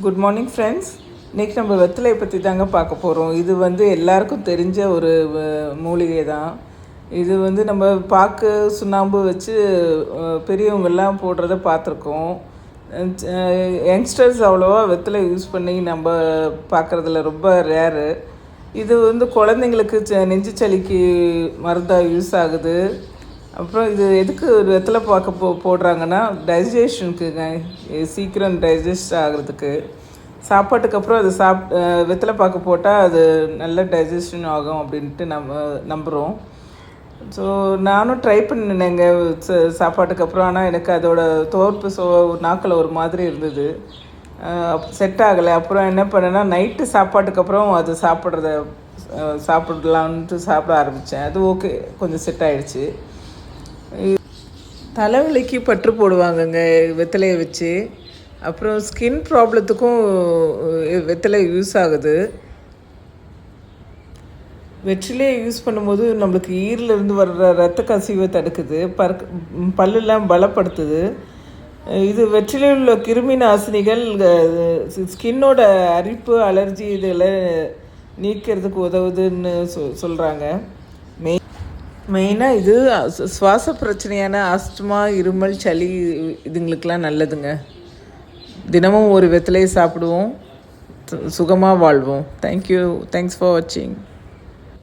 Good morning friends இன்றைக்கி நம்ம வெத்தலையை பற்றி தாங்க பார்க்க போகிறோம் இது வந்து எல்லாருக்கும் தெரிஞ்ச ஒரு மூலிகை தான். இது வந்து நம்ம பாக்கு சுண்ணாம்பு வச்சு பெரியவங்கள்லாம் பெரியவங்கெல்லாம் போடுறத பார்த்துருக்கோம். யங்ஸ்டர்ஸ் அவ்வளோவா வெத்தலை யூஸ் பண்ணி நம்ம பார்க்குறதுல ரொம்ப ரேரு இது வந்து குழந்தைங்களுக்கு ச- நெஞ்சு சளிக்கு மருந்தாக யூஸ் ஆகுது. அப்புறம் இது எதுக்கு ஒரு வெத்தலை பாக்கு போ போடுறாங்கன்னா டைஜஷனுக்குங்க சீக்கிரம் டைஜஸ்ட் ஆகிறதுக்கு. சாப்பாட்டுக்கு அப்புறம் அது சாப் அஹ் வெத்தலை பாக்கு போட்டால் அது நல்ல டைஜஷன் ஆகும் அப்படின்ட்டு நம்ம நம்புகிறோம் ஸோ நானும் ட்ரை பண்ணினேங்க ச- சாப்பாட்டுக்கு அப்புறம். ஆனால் எனக்கு அதோட தோற்பு சோ நாக்கில் ஒரு மாதிரி இருந்தது. செட் ஆகலை. அப்புறம் என்ன பண்ணேன்னா நைட்டு சாப்பாட்டுக்கு அப்புறம் அது சாப்பிட்றத சாப்பிடலான்ட்டு சாப்பிட ஆரம்பித்தேன் அது ஓகே கொஞ்சம் செட் ஆகிடுச்சு தலைவலிக்கு பற்று போடுவாங்கங்க வெத்தலையை வச்சு. அப்புறம் ஸ்கின் ப்ராப்ளத்துக்கும் வெத்தலை யூஸ் ஆகுது. வெற்றிலையை யூஸ் பண்ணும்போது நம்மளுக்கு ஈரில் இருந்து வர்ற ரத்த கசிவை தடுக்குது பறக் பல்லெல்லாம் பலப்படுத்துது. இது வெற்றிலையில் உள்ள கிருமி நாசினிகள் ஸ்கின்னோட அரிப்பு அலர்ஜி இதெல்லாம் நீக்கிறதுக்கு உதவுதுன்னு சொ சொல்கிறாங்க மெயினாக இது சுவாச பிரச்சனையான ஆஸ்துமா இருமல் சளி இதுங்களுக்கெல்லாம் நல்லதுங்க. தினமும் ஒரு வெத்தலையை சாப்பிடுவோம். சுகமாக வாழ்வோம். தேங்க்யூ தேங்க்ஸ் ஃபார் வாட்சிங்